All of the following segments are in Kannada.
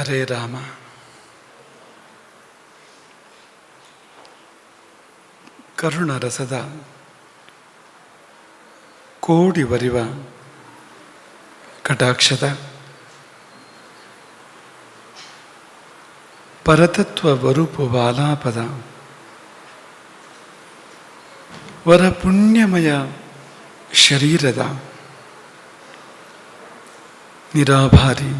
ಹರೇ ರಾಮ ಕರುಣರಸದ ಕೋಡಿ ಬರಿವ ಕಟಾಕ್ಷದ ಪರತತ್ವ ವರೂಪು ಬಾಲಾಪದ ವರ ಪುಣ್ಯಮಯ ಶರೀರದ ನಿರಾಭಾರಿ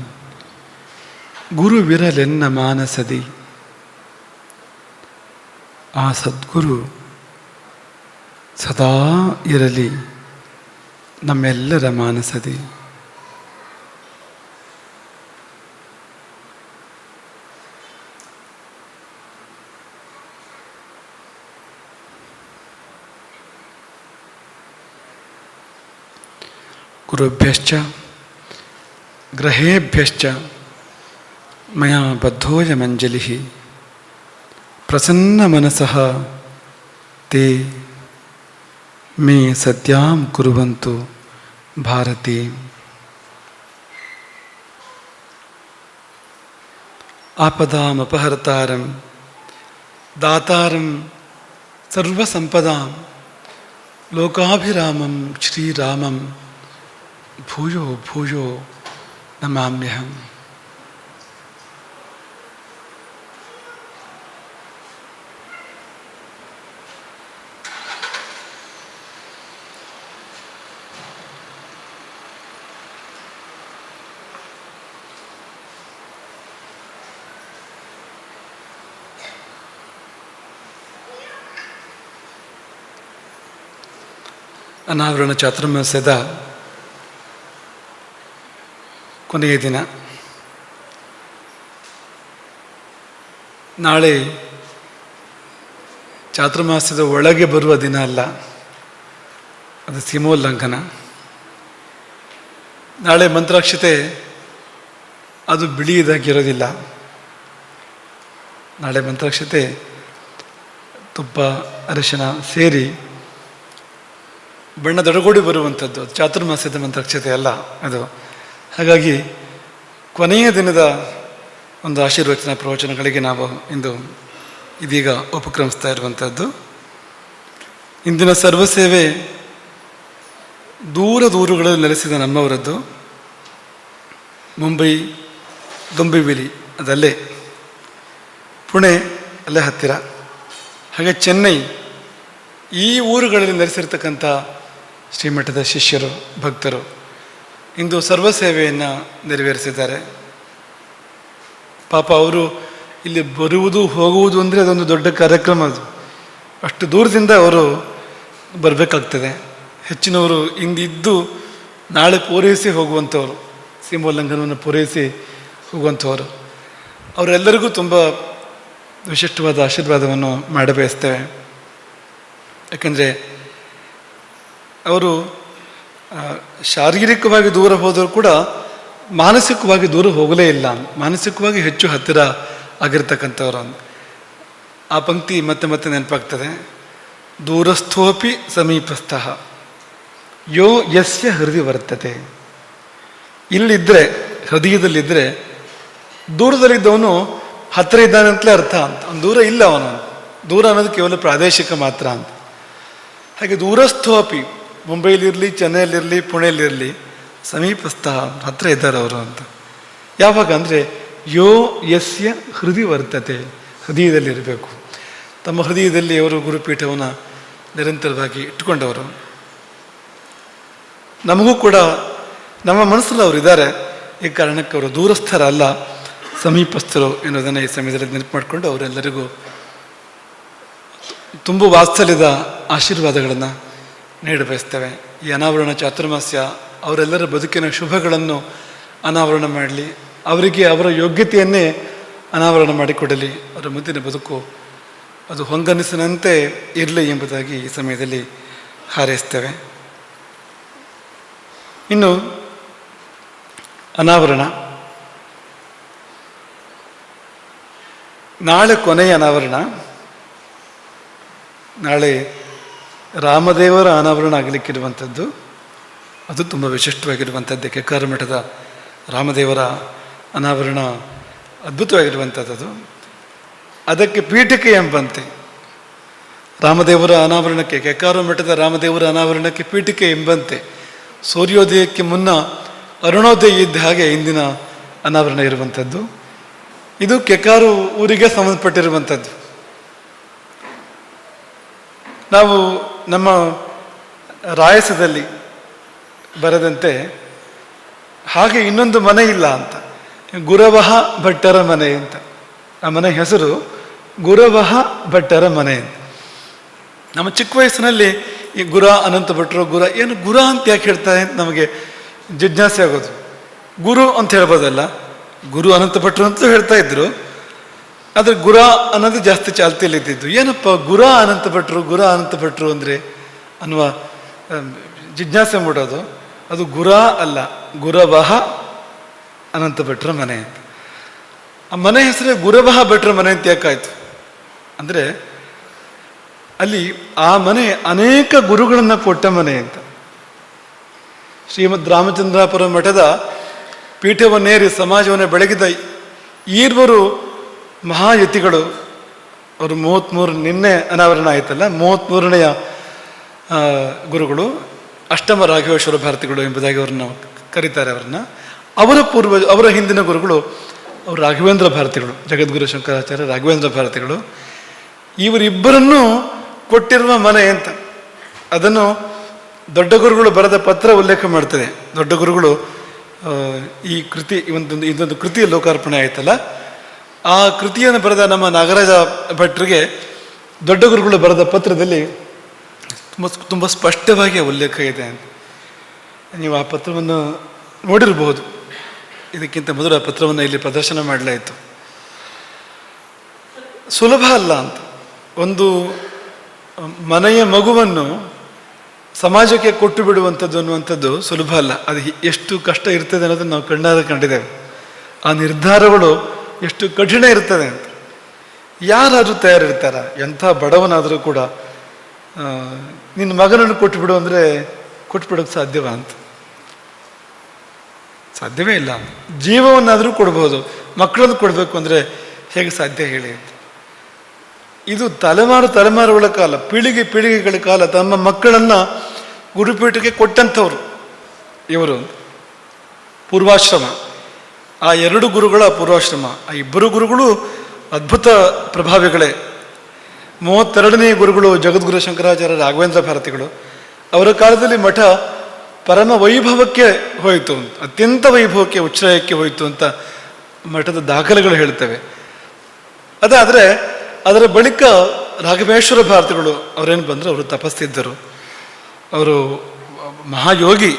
ಗುರುವಿರಲೆನ್ನ ಮಾನಸದಿ ಆ ಸದ್ಗುರು ಸದಾ ಇರಲಿ ನಮ್ಮೆಲ್ಲರ ಮಾನಸದಿ. ಗುರುಭ್ಯಶ್ಚ ಗ್ರಹೇಭ್ಯಶ್ಚ. मया बद्धोऽयमञ्जलिः प्रसन्नमनसः ते मे सद्यां कुर्वन्तु भारती। आपदामपहर्तारं, दातारं, सर्वसम्पदां, लोकाभिरामं, श्रीरामं, भूयो भूयो नमाम्यहम्। ಅನಾವರಣ ಚಾತುರ್ಮಾಸ್ಯದ ಕೊನೆಯ ದಿನ. ನಾಳೆ ಚಾತುರ್ಮಾಸ್ಯದ ಒಳಗೆ ಬರುವ ದಿನ ಅಲ್ಲ, ಅದು ಸೀಮೋಲ್ಲಂಘನ. ನಾಳೆ ಮಂತ್ರಾಕ್ಷತೆ ಅದು ಬಿಳಿಯದಾಗಿರೋದಿಲ್ಲ. ನಾಳೆ ಮಂತ್ರಾಕ್ಷತೆ ತುಪ್ಪ ಅರಿಶಿನ ಸೇರಿ ಬಣ್ಣದೊಡಗೂಡಿ ಬರುವಂಥದ್ದು. ಚಾತುರ್ಮಾಸ್ಯದ ಮಂತ್ರಕ್ಷತೆ ಅಲ್ಲ ಅದು. ಹಾಗಾಗಿ ಕೊನೆಯ ದಿನದ ಒಂದು ಆಶೀರ್ವಚನ ಪ್ರವಚನಗಳಿಗೆ ನಾವು ಇಂದು ಇದೀಗ ಉಪಕ್ರಮಿಸ್ತಾ ಇರುವಂಥದ್ದು. ಇಂದಿನ ಸರ್ವಸೇವೆ ದೂರ ದೂರುಗಳಲ್ಲಿ ನೆಲೆಸಿದ ನಮ್ಮವರದ್ದು. ಮುಂಬೈ, ದೊಂಬಿವಿಲಿ, ಅದಲ್ಲೇ. ಪುಣೆ, ಅಲ್ಲೇ ಹತ್ತಿರ. ಹಾಗೆ ಚೆನ್ನೈ ಈ ಊರುಗಳಲ್ಲಿ ನೆಲೆಸಿರ್ತಕ್ಕಂಥ ಶ್ರೀಮಠದ ಶಿಷ್ಯರು, ಭಕ್ತರು ಇಂದು ಸರ್ವಸೇವೆಯನ್ನು ನೆರವೇರಿಸಿದ್ದಾರೆ. ಪಾಪ ಅವರು ಇಲ್ಲಿ ಬರುವುದು, ಹೋಗುವುದು ಅಂದರೆ ಅದೊಂದು ದೊಡ್ಡ ಕಾರ್ಯಕ್ರಮ ಅದು. ಅಷ್ಟು ದೂರದಿಂದ ಅವರು ಬರಬೇಕಾಗ್ತದೆ. ಹೆಚ್ಚಿನವರು ಇಂದಿದ್ದು ನಾಳೆ ಪೂರೈಸಿ ಹೋಗುವಂಥವ್ರು ಸೀಮೋಲ್ಲಂಘನವನ್ನು ಪೂರೈಸಿ ಹೋಗುವಂಥವ್ರು. ಅವರೆಲ್ಲರಿಗೂ ತುಂಬ ವಿಶಿಷ್ಟವಾದ ಆಶೀರ್ವಾದವನ್ನು ಮಾಡಬಯಸ್ತೇವೆ. ಯಾಕಂದರೆ ಅವರು ಶಾರೀರಿಕವಾಗಿ ದೂರ ಹೋದರೂ ಕೂಡ ಮಾನಸಿಕವಾಗಿ ದೂರ ಹೋಗಲೇ ಇಲ್ಲ. ಮಾನಸಿಕವಾಗಿ ಹೆಚ್ಚು ಹತ್ತಿರ ಆಗಿರ್ತಕ್ಕಂಥವ್ರು. ಆ ಪಂಕ್ತಿ ಮತ್ತೆ ಮತ್ತೆ ನೆನಪಾಗ್ತದೆ. ದೂರಸ್ಥೋಪಿ ಸಮೀಪಸ್ಥ. ಯೋ ಯಸ್ಯ ಹೃದಯ ಬರ್ತದೆ ಇಲ್ಲಿದ್ದರೆ ಹೃದಯದಲ್ಲಿದ್ದರೆ ದೂರದಲ್ಲಿದ್ದವನು ಹತ್ತಿರ ಇದ್ದಾನೆ ಅಂತಲೇ ಅರ್ಥ. ಅಂತ ಅವ್ನು ದೂರ ಇಲ್ಲ ಅವನು. ದೂರ ಅನ್ನೋದು ಕೇವಲ ಪ್ರಾದೇಶಿಕ ಮಾತ್ರ ಅಂತ. ಹಾಗೆ ದೂರಸ್ಥೋಪಿ ಮುಂಬೈಲಿರಲಿ, ಚೆನ್ನೈಲಿರಲಿ ಪುಣೆಯಲ್ಲಿರಲಿ ಸಮೀಪಸ್ಥ ಹತ್ರ ಇದ್ದಾರೆ ಅವರು ಅಂತ. ಯಾವಾಗ ಅಂದರೆ ಯೋ ಯಸ್ಯ ಹೃದಯ ವರ್ತತೆ ಹೃದಯದಲ್ಲಿರಬೇಕು ತಮ್ಮ ಹೃದಯದಲ್ಲಿ ಅವರು ಗುರುಪೀಠವನ್ನು ನಿರಂತರವಾಗಿ ಇಟ್ಟುಕೊಂಡವರು. ನಮಗೂ ಕೂಡ ನಮ್ಮ ಮನಸ್ಸಲ್ಲಿ ಅವರು ಇದ್ದಾರೆ. ಈ ಕಾರಣಕ್ಕೆ ಅವರು ದೂರಸ್ಥರಲ್ಲ, ಸಮೀಪಸ್ಥರು ಎನ್ನುವುದನ್ನು ಈ ಸಮಯದಲ್ಲಿ ನೆನಪು ಮಾಡಿಕೊಂಡು ಅವರೆಲ್ಲರಿಗೂ ತುಂಬ ವಾತ್ಸಲ್ಯದ ಆಶೀರ್ವಾದಗಳನ್ನು ನೀಡ ಬಯಸ್ತೇವೆ ಈ ಅನಾವರಣ ಚಾತುರ್ಮಾಸ್ಯ ಅವರೆಲ್ಲರ ಬದುಕಿನ ಶುಭಗಳನ್ನು ಅನಾವರಣ ಮಾಡಲಿ. ಅವರಿಗೆ ಅವರ ಯೋಗ್ಯತೆಯನ್ನೇ ಅನಾವರಣ ಮಾಡಿಕೊಡಲಿ. ಅವರ ಮುಂದಿನ ಬದುಕು ಅದು ಹೊಂಗನಿಸಿನಂತೆ ಇರಲಿ ಎಂಬುದಾಗಿ ಈ ಸಮಯದಲ್ಲಿ ಹಾರೈಸ್ತೇವೆ. ಇನ್ನು ಅನಾವರಣ. ನಾಳೆ ಕೊನೆಯ ಅನಾವರಣ. ನಾಳೆ ರಾಮದೇವರ ಅನಾವರಣ ಆಗಲಿಕ್ಕಿರುವಂಥದ್ದು, ಅದು ತುಂಬ ವಿಶಿಷ್ಟವಾಗಿರುವಂಥದ್ದು ಕೆಕ್ಕಾರ ಮಠದ ರಾಮದೇವರ ಅನಾವರಣ ಅದ್ಭುತವಾಗಿರುವಂಥದ್ದು ಅದು. ಅದಕ್ಕೆ ಪೀಠಿಕೆ ಎಂಬಂತೆ, ರಾಮದೇವರ ಅನಾವರಣಕ್ಕೆ ಕೆಕ್ಕಾರ ಮಠದ ರಾಮದೇವರ ಅನಾವರಣಕ್ಕೆ ಪೀಠಿಕೆ ಎಂಬಂತೆ, ಸೂರ್ಯೋದಯಕ್ಕೆ ಮುನ್ನ ಅರುಣೋದಯ ಇದ್ದ ಹಾಗೆ ಇಂದಿನ ಅನಾವರಣ ಇರುವಂಥದ್ದು ಇದು ಕೆಕ್ಕಾರು ಊರಿಗೆ ಸಂಬಂಧಪಟ್ಟಿರುವಂಥದ್ದು ನಾವು ನಮ್ಮ ರಾಯಸದಲ್ಲಿ ಬರೆದಂತೆ, ಹಾಗೆ ಇನ್ನೊಂದು ಮನೆ ಇಲ್ಲ ಅಂತ. ಗುರವಹ ಭಟ್ಟರ ಮನೆ ಅಂತ. ಆ ಮನೆ ಹೆಸರು ಗುರವಹ ಭಟ್ಟರ ಮನೆ ಅಂತ. ನಮ್ಮ ಚಿಕ್ಕ ವಯಸ್ಸಿನಲ್ಲಿ ಈ ಗುರ, ಅನಂತ ಭಟ್ರು ಗುರ, ಏನು ಗುರ ಅಂತ ಯಾಕೆ ಹೇಳ್ತಾರೆ ಅಂತ ನಮಗೆ ಜಿಜ್ಞಾಸೆ ಆಗೋದು. ಗುರು ಅಂತ ಹೇಳ್ಬೋದಲ್ಲ. ಗುರು, ಅನಂತ ಭಟ್ರು ಅಂತೂ ಹೇಳ್ತಾ ಇದ್ರು. ಆದರೆ ಗುರ ಅನ್ನೋದು ಜಾಸ್ತಿ ಚಾಲ್ತಿಯಲ್ಲಿ ಇದ್ದಿದ್ದು ಏನಪ್ಪ, ಗುರ ಅನಂತ ಭಟ್ರು, ಗುರ ಅನಂತ ಭಟ್ರು ಅಂದರೆ ಅನ್ನುವ ಜಿಜ್ಞಾಸೆ ಮೂಡೋದು. ಅದು ಗುರ ಅಲ್ಲ, ಗುರವಹ ಅನಂತ ಭಟ್ರ ಮನೆ ಅಂತ. ಆ ಮನೆ ಹೆಸರೇ ಗುರವಹ ಭಟ್ರ ಮನೆ ಅಂತ ಯಾಕಾಯ್ತು ಅಂದರೆ ಅಲ್ಲಿ ಆ ಮನೆ ಅನೇಕ ಗುರುಗಳನ್ನು ಕೊಟ್ಟ ಮನೆ ಅಂತ. ಶ್ರೀಮದ್ ರಾಮಚಂದ್ರಾಪುರ ಮಠದ ಪೀಠವನ್ನೇರಿ ಸಮಾಜವನ್ನು ಬೆಳಗಿದ ಈರ್ವರು ಮಹಾಯತಿಗಳು. ಅವರು ಮೂವತ್ತ್ಮೂರು ನಿನ್ನೆ ಅನಾವರಣ ಆಯಿತಲ್ಲ ಮೂವತ್ತ್ಮೂರನೆಯ ಗುರುಗಳು, ಅಷ್ಟಮ ರಾಘವೇಶ್ವರ ಭಾರತಿಗಳು ಎಂಬುದಾಗಿ ಅವ್ರನ್ನ ಕರೀತಾರೆ ಅವರನ್ನ. ಅವರ ಪೂರ್ವ, ಅವರ ಹಿಂದಿನ ಗುರುಗಳು, ಅವರು ರಾಘವೇಂದ್ರ ಭಾರತಿಗಳು, ಜಗದ್ಗುರು ಶಂಕರಾಚಾರ್ಯ ರಾಘವೇಂದ್ರ ಭಾರತಿಗಳು. ಇವರಿಬ್ಬರನ್ನೂ ಕೊಟ್ಟಿರುವ ಮನೆ ಅಂತ ಅದನ್ನು ದೊಡ್ಡ ಗುರುಗಳು ಬರೆದ ಪತ್ರ ಉಲ್ಲೇಖ ಮಾಡ್ತದೆ. ದೊಡ್ಡ ಗುರುಗಳು ಈ ಕೃತಿ ಒಂದೊಂದು ಒಂದು, ಇದೊಂದು ಕೃತಿಯ ಲೋಕಾರ್ಪಣೆ ಆಯ್ತಲ್ಲ. ಆ ಕೃತಿಯನ್ನು ಬರೆದ ನಮ್ಮ ನಾಗರಾಜ ಭಟ್ರಿಗೆ ದೊಡ್ಡ ಗುರುಗಳು ಬರೆದ ಪತ್ರದಲ್ಲಿ ತುಂಬ ತುಂಬ ಸ್ಪಷ್ಟವಾಗಿ ಉಲ್ಲೇಖ ಇದೆ ಅಂತ. ನೀವು ಆ ಪತ್ರವನ್ನು ನೋಡಿರಬಹುದು. ಇದಕ್ಕಿಂತ ಮೊದಲು ಆ ಪತ್ರವನ್ನು ಇಲ್ಲಿ ಪ್ರದರ್ಶನ ಮಾಡಲಾಯಿತು. ಸುಲಭ ಅಲ್ಲ ಅಂತ. ಒಂದು ಮನೆಯ ಮಗುವನ್ನು ಸಮಾಜಕ್ಕೆ ಕೊಟ್ಟು ಬಿಡುವಂಥದ್ದು ಅನ್ನುವಂಥದ್ದು ಸುಲಭ ಅಲ್ಲ. ಅದು ಎಷ್ಟು ಕಷ್ಟ ಇರ್ತದೆ ಅನ್ನೋದನ್ನು ನಾವು ಕಣ್ಣಾರೆ ಕಂಡಿದ್ದೇವೆ. ಆ ನಿರ್ಧಾರಗಳು ಎಷ್ಟು ಕಠಿಣ ಇರ್ತದೆ ಅಂತ. ಯಾರಾದರೂ ತಯಾರಿರ್ತಾರ, ಎಂಥ ಬಡವನಾದರೂ ಕೂಡ ನಿನ್ನ ಮಗನನ್ನು ಕೊಟ್ಟುಬಿಡು ಅಂದರೆ ಕೊಟ್ಬಿಡೋಕ್ಕೆ ಸಾಧ್ಯವಾ ಅಂತ. ಸಾಧ್ಯವೇ ಇಲ್ಲ. ಜೀವವನ್ನಾದರೂ ಕೊಡ್ಬೋದು ಮಕ್ಕಳನ್ನು ಕೊಡಬೇಕು ಅಂದರೆ ಹೇಗೆ ಸಾಧ್ಯ ಹೇಳಿ ಅಂತ. ಇದು ತಲೆಮಾರು ತಲೆಮಾರುಗಳ ಕಾಲ, ಪೀಳಿಗೆ ಪೀಳಿಗೆಗಳ ಕಾಲ, ತಮ್ಮ ಮಕ್ಕಳನ್ನು ಗುರುಪೀಠಕ್ಕೆ ಕೊಟ್ಟಂಥವ್ರು ಇವರು. ಪೂರ್ವಾಶ್ರಮ. ಆ ಎರಡು ಗುರುಗಳ ಪೂರ್ವಾಶ್ರಮ, ಆ ಇಬ್ಬರು ಗುರುಗಳು ಅದ್ಭುತ ಪ್ರಭಾವಿಗಳೇ. ಮೂವತ್ತೆರಡನೇ ಗುರುಗಳು ಜಗದ್ಗುರು ಶಂಕರಾಚಾರ್ಯ ರಾಘವೇಂದ್ರ ಭಾರತಿಗಳು. ಅವರ ಕಾಲದಲ್ಲಿ ಮಠ ಪರಮ ವೈಭವಕ್ಕೆ ಹೋಯಿತು ಅಂತ ಅತ್ಯಂತ ವೈಭವಕ್ಕೆ, ಉಚ್ಛ್ರಾಯಕ್ಕೆ ಹೋಯಿತು ಅಂತ ಮಠದ ದಾಖಲೆಗಳು ಹೇಳ್ತವೆ. ಅದಾದರೆ ಅದರ ಬಳಿಕ ರಾಘವೇಶ್ವರ ಭಾರತಿಗಳು ಅವರೇನು ಬಂದರು, ಅವರು ತಪಸ್ಸಿದ್ದರು. ಅವರು ಮಹಾಯೋಗಿ,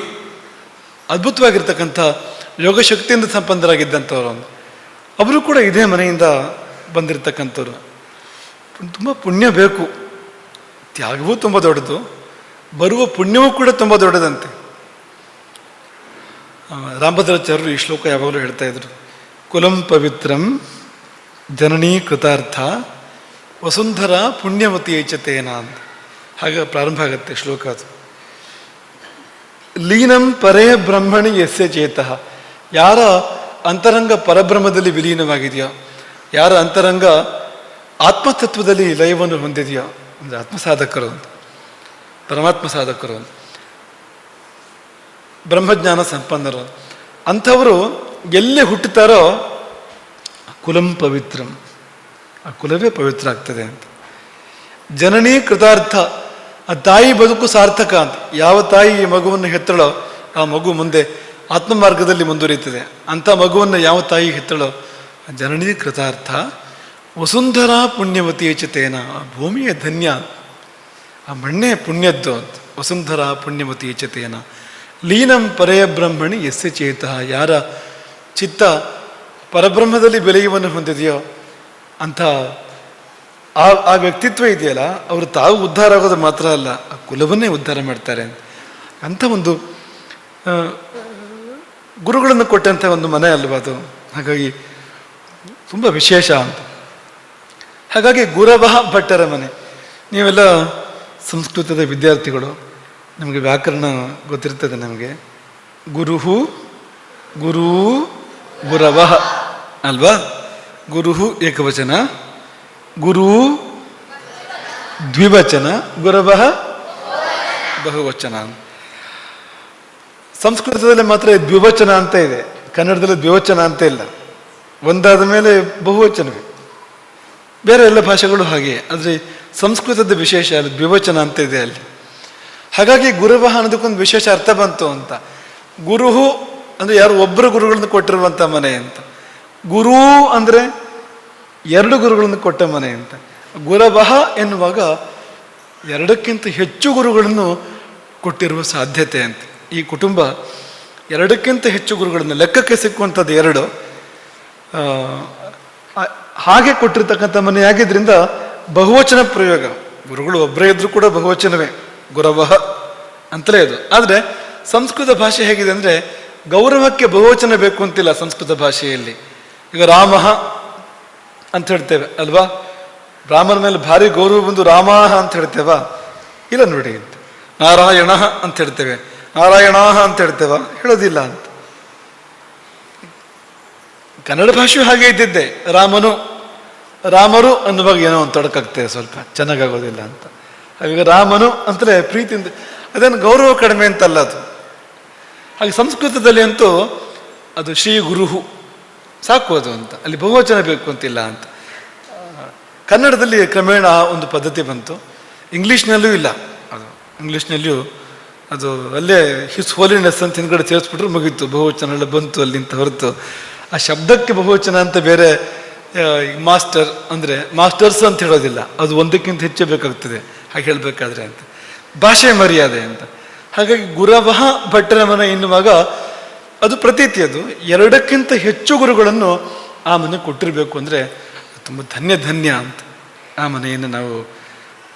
ಅದ್ಭುತವಾಗಿರ್ತಕ್ಕಂಥ ಯೋಗ ಶಕ್ತಿಯಿಂದ ಸಂಪನ್ನರಾಗಿದ್ದಂಥವ್ರು ಅವರು ಕೂಡ ಇದೇ ಮನೆಯಿಂದ ಬಂದಿರತಕ್ಕಂಥವ್ರು. ತುಂಬ ಪುಣ್ಯ ಬೇಕು. ತ್ಯಾಗವೂ ತುಂಬ ದೊಡ್ಡದು. ಬರುವ ಪುಣ್ಯವೂ ಕೂಡ ತುಂಬ ದೊಡ್ಡದಂತೆ. ರಾಮಭದ್ರಾಚಾರ್ಯರು ಈ ಶ್ಲೋಕ ಯಾವಾಗಲೂ ಹೇಳ್ತಾ ಇದ್ರು. ಕುಲಂ ಪವಿತ್ರಂ ಜನನೀ ಕೃತಾರ್ಥ ವಸುಂಧರ ಪುಣ್ಯವತಿ ಏಚತೇನ ಅಂತ. ಹಾಗೆ ಪ್ರಾರಂಭ ಆಗುತ್ತೆ ಶ್ಲೋಕ ಅದು. ಲೀನಂ ಪರೇ ಬ್ರಹ್ಮಣಿ ಯಸ್ಯ ಚೇತಃ. ಯಾರ ಅಂತರಂಗ ಪರಬ್ರಹ್ಮದಲ್ಲಿ ವಿಲೀನವಾಗಿದೆಯೋ? ಯಾರ ಅಂತರಂಗ ಆತ್ಮತತ್ವದಲ್ಲಿ ಲಯವನ್ನು ಹೊಂದಿದೆಯೋ? ಅಂದರೆ ಆತ್ಮ ಸಾಧಕರು ಅಂತ. ಪರಮಾತ್ಮ ಸಾಧಕರು ಅಂತ. ಬ್ರಹ್ಮಜ್ಞಾನ ಸಂಪನ್ನರು ಅಂಥವರು ಎಲ್ಲಿ ಹುಟ್ಟುತ್ತಾರೋ ಕುಲಂ ಪವಿತ್ರಂ. ಆ ಕುಲವೇ ಪವಿತ್ರ ಆಗ್ತದೆ ಅಂತ. ಜನನೀ ಕೃತಾರ್ಥ, ಆ ತಾಯಿ ಬದುಕು ಸಾರ್ಥಕ ಅಂತ. ಯಾವ ತಾಯಿ ಈ ಮಗುವನ್ನು ಹೆತ್ತಳೋ ಆ ಮಗು ಮುಂದೆ ಆತ್ಮ ಮಾರ್ಗದಲ್ಲಿ ಮುಂದುವರಿಯುತ್ತದೆ. ಅಂಥ ಮಗುವನ್ನು ಯಾವ ತಾಯಿ ಹೆತ್ತಳೋ? ಜನನಿ ಕೃತಾರ್ಥ, ವಸುಂಧರಾ ಪುಣ್ಯವತಿ ಚತೇನ ಆ ಭೂಮಿಯ ಧನ್ಯ, ಆ ಮಣ್ಣೇ ಪುಣ್ಯದ್ದು ಅಂತ. ವಸುಂಧರಾ ಪುಣ್ಯವತಿ ಚತೇನ ಲೀನಂ ಪರೆಯ ಬ್ರಹ್ಮಣಿ ಎಸ್ಸೆ ಚೇತಃ, ಯಾರ ಚಿತ್ತ ಪರಬ್ರಹ್ಮದಲ್ಲಿ ಬೆಲೆಯುವನ್ನು ಹೊಂದಿದೆಯೋ ಅಂಥ ಆ ಆ ವ್ಯಕ್ತಿತ್ವ ಇದೆಯಲ್ಲ, ಅವರು ತಾವು ಉದ್ಧಾರ ಆಗೋದು ಮಾತ್ರ ಅಲ್ಲ, ಆ ಕುಲವನ್ನೇ ಉದ್ಧಾರ ಮಾಡ್ತಾರೆ ಅಂತ. ಒಂದು ಗುರುಗಳನ್ನು ಕೊಟ್ಟಂಥ ಒಂದು ಮನೆ ಅಲ್ವಾ ಅದು? ಹಾಗಾಗಿ ತುಂಬ ವಿಶೇಷ ಅಂತ. ಹಾಗಾಗಿ ಗುರವಹ ಭಟ್ಟರ ಮನೆ. ನೀವೆಲ್ಲ ಸಂಸ್ಕೃತದ ವಿದ್ಯಾರ್ಥಿಗಳು, ನಮಗೆ ವ್ಯಾಕರಣ ಗೊತ್ತಿರ್ತದೆ ನಮಗೆ. ಗುರುಹು, ಗುರು, ಗುರವಹ, ಅಲ್ವಾ? ಗುರುಹು ಏಕವಚನ, ಗುರು, ದ್ವಿವಚನ ಗುರವ ಬಹುವಚನ ಸಂಸ್ಕೃತದಲ್ಲಿ ಮಾತ್ರ ದ್ವಿವಚನ ಅಂತ ಇದೆ. ಕನ್ನಡದಲ್ಲಿ ದ್ವಿವಚನ ಅಂತ ಇಲ್ಲ. ಒಂದಾದ ಮೇಲೆ ಬಹುವಚನವೇ. ಬೇರೆ ಎಲ್ಲ ಭಾಷೆಗಳು ಹಾಗೆ ಆದರೆ ಸಂಸ್ಕೃತದ ವಿಶೇಷ ಅಲ್ಲಿ ದ್ವಿವಚನ ಅಂತ ಇದೆ ಅಲ್ಲಿ. ಹಾಗಾಗಿ ಗುರುವಹ ಅನ್ನೋದಕ್ಕೊಂದು ವಿಶೇಷ ಅರ್ಥ ಬಂತು ಅಂತ. ಗುರುಹು ಅಂದರೆ ಯಾರು ಒಬ್ಬರು ಗುರುಗಳನ್ನು ಕೊಟ್ಟಿರುವಂಥ ಮನೆ ಅಂತ. ಗುರು ಅಂದರೆ ಎರಡು ಗುರುಗಳನ್ನು ಕೊಟ್ಟ ಮನೆ ಅಂತ. ಗುರವಹ ಎನ್ನುವಾಗ ಎರಡಕ್ಕಿಂತ ಹೆಚ್ಚು ಗುರುಗಳನ್ನು ಕೊಟ್ಟಿರುವ ಸಾಧ್ಯತೆ ಅಂತ. ಈ ಕುಟುಂಬ ಎರಡಕ್ಕಿಂತ ಹೆಚ್ಚು ಗುರುಗಳನ್ನು ಲೆಕ್ಕಕ್ಕೆ ಸಿಕ್ಕುವಂಥದ್ದು ಎರಡು. ಹಾಗೆ ಕೊಟ್ಟಿರ್ತಕ್ಕಂಥ ಮನೆಯಾಗಿದ್ದರಿಂದ ಬಹುವಚನ ಪ್ರಯೋಗ. ಗುರುಗಳು ಒಬ್ಬರೇ ಇದ್ರೂ ಕೂಡ ಬಹುವಚನವೇ. ಗುರವಹ ಅಂತಲೇ ಅದು. ಆದರೆ ಸಂಸ್ಕೃತ ಭಾಷೆ ಹೇಗಿದೆ ಅಂದರೆ ಗೌರವಕ್ಕೆ ಬಹುವಚನ ಬೇಕು ಅಂತಿಲ್ಲ ಸಂಸ್ಕೃತ ಭಾಷೆಯಲ್ಲಿ. ಈಗ ರಾಮ ಅಂತ ಹೇಳ್ತೇವೆ, ಅಲ್ವಾ? ರಾಮನ ಮೇಲೆ ಭಾರಿ ಗೌರವ ಬಂದು ರಾಮ ಅಂತ ಹೇಳ್ತೇವಾ? ಇಲ್ಲ ನೋಡಿ ನಾರಾಯಣ ಅಂತ ಹೇಳ್ತೇವೆ. ನಾರಾಯಣ ಅಂತ ಹೇಳ್ತೇವ, ಹೇಳೋದಿಲ್ಲ ಅಂತ. ಕನ್ನಡ ಭಾಷೆ ಹಾಗೆ ಇದ್ದಿದ್ದೆ, ರಾಮನು, ರಾಮರು ಅನ್ನುವಾಗ ಏನೋ ಒಂದು ತೊಡಕಾಗ್ತದೆ ಸ್ವಲ್ಪ, ಚೆನ್ನಾಗಾಗೋದಿಲ್ಲ ಅಂತ. ಹಾಗಾಗಿ ರಾಮನು ಅಂತಲೇ ಪ್ರೀತಿಯಿಂದ, ಅದೇನು ಗೌರವ ಕಡಿಮೆ ಅಂತಲ್ಲ ಅದು. ಹಾಗೆ ಸಂಸ್ಕೃತದಲ್ಲಿ ಅಂತೂ ಅದು ಶ್ರೀ ಗುರುಹು, ಸಾಕು ಅದು ಅಂತ, ಅಲ್ಲಿ ಬಹುವಚನ ಬೇಕು ಅಂತಿಲ್ಲ ಅಂತ. ಕನ್ನಡದಲ್ಲಿ ಕ್ರಮೇಣ ಒಂದು ಪದ್ಧತಿ ಬಂತು, ಇಂಗ್ಲೀಷ್ನಲ್ಲೂ ಇಲ್ಲ ಅದು, ಇಂಗ್ಲೀಷ್ನಲ್ಲಿಯೂ ಅದು ಅಲ್ಲೇ ಹಿಸ್ ಹೋಲಿನೆಸ್ ಅಂತ ಹಿಂದ್ಗಡೆ ಸೇರಿಸ್ಬಿಟ್ರೆ ಮುಗೀತು. ಬಹುವಚನ ಎಲ್ಲ ಬಂತು ಅಲ್ಲಿಂದ ಹೊರತು. ಆ ಶಬ್ದಕ್ಕೆ ಬಹುವಚನ ಅಂತ ಬೇರೆ ಮಾಸ್ಟರ್ ಅಂದರೆ ಮಾಸ್ಟರ್ಸ್ ಅಂತ ಹೇಳೋದಿಲ್ಲ. ಅದು ಒಂದಕ್ಕಿಂತ ಹೆಚ್ಚೇ ಬೇಕಾಗ್ತದೆ. ಹಾಗೆ ಹೇಳಬೇಕಾದ್ರೆ ಅಂತ. ಭಾಷೆ ಮರ್ಯಾದೆ ಅಂತ. ಹಾಗಾಗಿ ಗುರವಹ ಭಟ್ಟರ ಮನೆ ಎನ್ನುವಾಗ ಅದು ಪ್ರತೀತಿ ಅದು. ಎರಡಕ್ಕಿಂತ ಹೆಚ್ಚು ಗುರುಗಳನ್ನು ಆ ಮನೆ ಕೊಟ್ಟಿರಬೇಕು ಅಂದರೆ ತುಂಬ ಧನ್ಯ ಧನ್ಯ ಅಂತ ಆ ಮನೆಯನ್ನು ನಾವು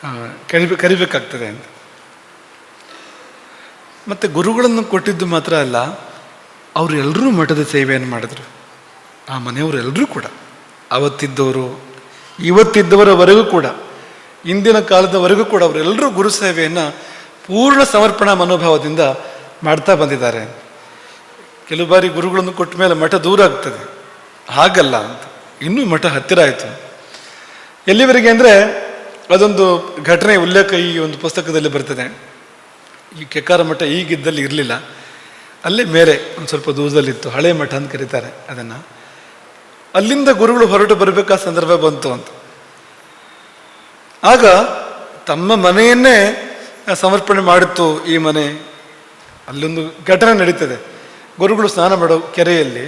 ಆ, ಕರಿಬೇ ಕರಿಬೇಕಾಗ್ತದೆ ಅಂತ. ಮತ್ತು ಗುರುಗಳನ್ನು ಕೊಟ್ಟಿದ್ದು ಮಾತ್ರ ಅಲ್ಲ ಅವರೆಲ್ಲರೂ ಮಠದ ಸೇವೆಯನ್ನು ಮಾಡಿದ್ರು. ಆ ಮನೆಯವರೆಲ್ಲರೂ ಕೂಡ, ಅವತ್ತಿದ್ದವರು, ಇವತ್ತಿದ್ದವರವರೆಗೂ ಕೂಡ, ಇಂದಿನ ಕಾಲದವರೆಗೂ ಕೂಡ ಅವರೆಲ್ಲರೂ ಗುರು ಸೇವೆಯನ್ನು ಪೂರ್ಣ ಸಮರ್ಪಣಾ ಮನೋಭಾವದಿಂದ ಮಾಡ್ತಾ ಬಂದಿದ್ದಾರೆ. ಕೆಲವು ಬಾರಿ ಗುರುಗಳನ್ನು ಕೊಟ್ಟ ಮೇಲೆ ಮಠ ದೂರ ಆಗ್ತದೆ. ಹಾಗಲ್ಲ ಅಂತ. ಇನ್ನೂ ಮಠ ಹತ್ತಿರ ಆಯಿತು. ಎಲ್ಲಿವರೆಗೆ ಅಂದರೆ ಅದೊಂದು ಘಟನೆ ಉಲ್ಲೇಖ ಈ ಒಂದು ಪುಸ್ತಕದಲ್ಲಿ ಬರ್ತದೆ. ಈ ಕೆಕ್ಕಾರ ಮಠ ಈಗಿದ್ದಲ್ಲಿ ಇರಲಿಲ್ಲ. ಅಲ್ಲೇ ಮೇರೆ ಒಂದು ಸ್ವಲ್ಪ ದೂರದಲ್ಲಿತ್ತು. ಹಳೆ ಮಠ ಅಂತ ಕರೀತಾರೆ ಅದನ್ನು. ಅಲ್ಲಿಂದ ಗುರುಗಳು ಹೊರಟು ಬರಬೇಕಾದ ಸಂದರ್ಭ ಬಂತು ಅಂತ. ಆಗ ತಮ್ಮ ಮನೆಯನ್ನೇ ಸಮರ್ಪಣೆ ಮಾಡಿತ್ತು ಈ ಮನೆ. ಅಲ್ಲೊಂದು ಘಟನೆ ನಡೀತದೆ. ಗುರುಗಳು ಸ್ನಾನ ಮಾಡೋ ಕೆರೆಯಲ್ಲಿ,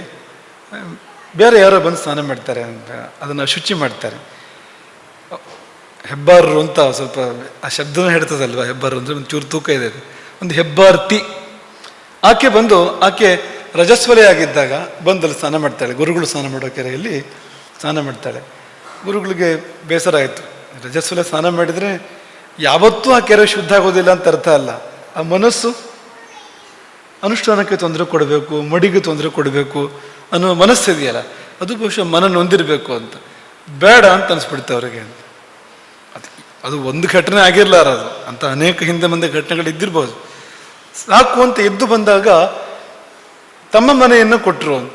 ಬೇರೆ ಯಾರೋ ಬಂದು ಸ್ನಾನ ಮಾಡ್ತಾರೆ ಅಂತ ಅದನ್ನು ಶುಚಿ ಮಾಡ್ತಾರೆ. ಹೆಬ್ಬಾರರು ಅಂತ ಸ್ವಲ್ಪ ಆ ಶಬ್ದನೇ ಹೇಳ್ತದಲ್ವ? ಹೆಬ್ಬಾರು ಅಂದರೆ ಒಂದು ಚೂರು ತೂಕ ಇದೆ. ಒಂದು ಹೆಬ್ಬಾರ್ತಿ. ಆಕೆ ಬಂದು, ಆಕೆ ರಜಸ್ವಲೆ ಆಗಿದ್ದಾಗ ಬಂದು ಅಲ್ಲಿ ಸ್ನಾನ ಮಾಡ್ತಾಳೆ. ಗುರುಗಳು ಸ್ನಾನ ಮಾಡೋ ಕೆರೆಯಲ್ಲಿ ಸ್ನಾನ ಮಾಡ್ತಾಳೆ. ಗುರುಗಳಿಗೆ ಬೇಸರ ಆಯಿತು. ರಜಸ್ವಲೆ ಸ್ನಾನ ಮಾಡಿದರೆ ಯಾವತ್ತೂ ಆ ಕೆರೆ ಶುದ್ಧ ಆಗೋದಿಲ್ಲ ಅಂತ ಅರ್ಥ ಅಲ್ಲ. ಆ ಮನಸ್ಸು ಅನುಷ್ಠಾನಕ್ಕೆ ತೊಂದರೆ ಕೊಡಬೇಕು, ಮಡಿಗೆ ತೊಂದರೆ ಕೊಡಬೇಕು ಅನ್ನೋ ಮನಸ್ಸಿದೆಯಲ್ಲ ಅದು ಬಹುಶಃ ಮನ ನೊಂದಿರಬೇಕು ಅಂತ. ಬೇಡ ಅಂತ ಅನಿಸ್ಬಿಡ್ತು ಅವರಿಗೆ. ಅದು ಅದು ಒಂದು ಘಟನೆ ಆಗಿರಲಾರದು. ಅಂತ ಅನೇಕ ಹಿಂದೆ ಮುಂದೆ ಘಟನೆಗಳು ಇದ್ದಿರ್ಬೋದು. ಸಾಕು ಅಂತ ಎದ್ದು ಬಂದಾಗ ತಮ್ಮ ಮನೆಯನ್ನು ಕೊಟ್ಟರು ಅಂತ.